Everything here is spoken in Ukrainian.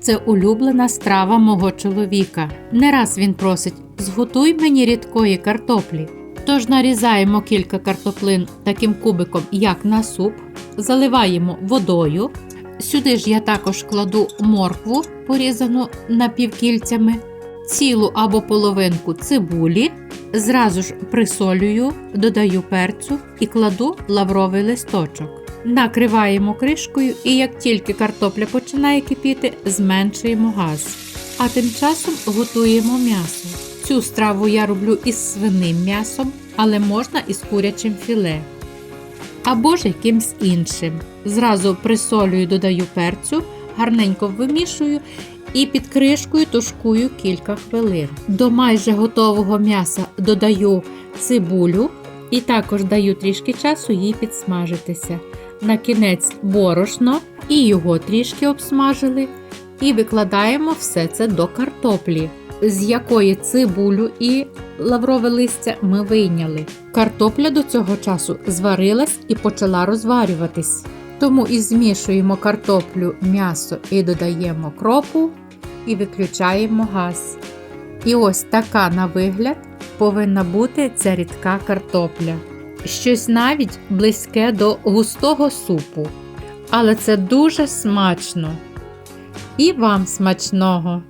Це улюблена страва мого чоловіка. Не раз він просить: зготуй мені рідкої картоплі. Тож нарізаємо кілька картоплин таким кубиком, як на суп, заливаємо водою. Сюди ж я також кладу моркву, порізану напівкільцями, цілу або половинку цибулі, зразу ж присолюю, додаю перцю і кладу лавровий листочок. Накриваємо кришкою і як тільки картопля починає кипіти, зменшуємо газ. А тим часом готуємо м'ясо. Цю страву я роблю із свиним м'ясом, але можна із курячим філе. Або ж якимсь іншим. Зразу присолюю, додаю перцю, гарненько вимішую і під кришкою тушкую кілька хвилин. До майже готового м'яса додаю цибулю і також даю трішки часу їй підсмажитися. На кінець борошно і його трішки обсмажили. І викладаємо все це до картоплі, з якої цибулю і лаврове листя ми вийняли. Картопля до цього часу зварилась і почала розварюватись. Тому і змішуємо картоплю, м'ясо і додаємо кропу і виключаємо газ. І ось така на вигляд повинна бути ця рідка картопля. Щось навіть близьке до густого супу. Але це дуже смачно. І вам смачного!